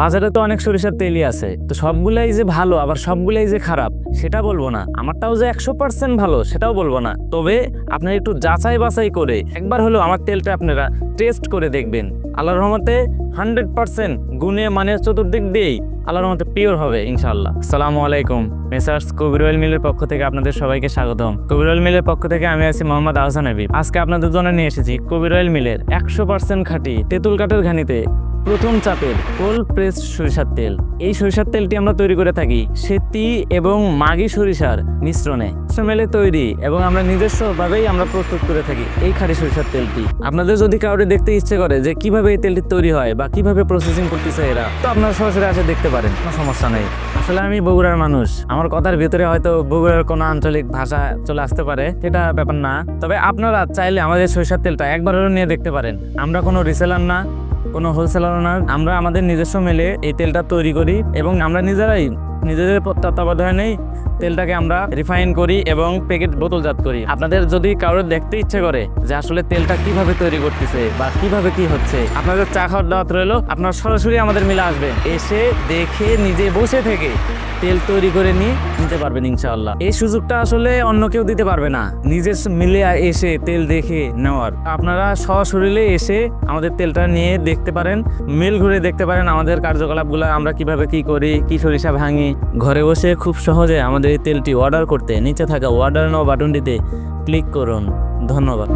বাজারে তো অনেক সরিষার তেলই আছে, তো সবগুলাই যে ভালো, আবার সবগুলাই যে খারাপ, সেটা বলব না। আমারটাও যে একশো পার্সেন্ট ভালো, সেটাও বলব না। তবে আপনারা একটু যাচাই বাছাই করে, একবার হলেও আমার তেলটা আপনারা টেস্ট করে দেখবেন। আল্লাহর রহমতে হান্ড্রেড পার্সেন্ট গুণে মানে চতুর্দিক দিয়েই আল্লাহর রহমতে পিওর হবে, ইনশাআল্লাহ। আসসালামু আলাইকুম, মেসার্স কবির অয়েল মিলের পক্ষ থেকে আপনাদের সবাইকে স্বাগতম। কবির অয়েল মিলের পক্ষ থেকে আমি আছি মোহাম্মদ আহসান আজকে আপনাদের জন্য নিয়ে এসেছি কবির অয়েল মিলের একশো পার্সেন্ট খাঁটি তেঁতুল কাঠের ঘানিতে প্রথম চাপের কোল্ড প্রেস সরিষার তেল। এই সরিষার তেলটি আমরা তৈরি করে থাকি সেতি এবং মাগি সরিষার মিশ্রণে। মেলে তৈরি এবং আমরা নিজস্বভাবেই আমরা প্রস্তুত করে থাকি এই খাঁটি সরিষার তেলটি। আপনাদের যদি কাউকে দেখতে ইচ্ছে করে যে কীভাবে এই তেলটি তৈরি হয় বা কীভাবে প্রসেসিং করতেছে এরা, তো আপনারা সরাসরি আসে দেখতে পারেন, কোনো সমস্যা নেই। আসলে আমি বগুড়ার মানুষ। আমার কথার ভিতরে হয়তো বগুড়ার কোনো আঞ্চলিক ভাষা চলে আসতে পারে, সেটা ব্যাপার না। তবে আপনারা চাইলে আমাদের সরিষার তেলটা একবার নিয়ে দেখতে পারেন। আমরা কোনো রিসেলার না কোনো হোলসেলার আমরা আমাদের নিজস্ব মেলে এই তেলটা তৈরি করি এবং আমরা নিজেরাই নিজেদের তত্ত্বাবধানেই তেলটাকে আমরা রিফাইন করি এবং প্যাকেট বোতলজাত করি। আপনাদের যদি কারোর দেখতে ইচ্ছে করে যে আসলে তেলটা কীভাবে তৈরি করতেছে বা কীভাবে কি হচ্ছে, আপনাদের চা খাওয়ার দাওয়াত রইল, আপনারা সরাসরি আমাদের মিলে আসবেন। এসে দেখে নিজে বসে থেকে তেল তৈরি করে নিয়ে নিতে পারবেন ইনশাআল্লাহ। এই সুযোগটা আসলে অন্য কেউ দিতে পারবে না। নিজের মিলে এসে তেল দেখে নেওয়ার। আপনারা সশরীরে এসে আমাদের তেলটা নিয়ে দেখতে পারেন, মিল ঘুরে দেখতে পারেন আমাদের কার্যকলাপগুলো, আমরা কীভাবে কি করি, কি সরিষা ভাঙি ঘরে বসে খুব সহজে আমাদের এই তেলটি অর্ডার করতে, নিচে থাকা অর্ডার নাও বাটনটিতে ক্লিক করুন। ধন্যবাদ।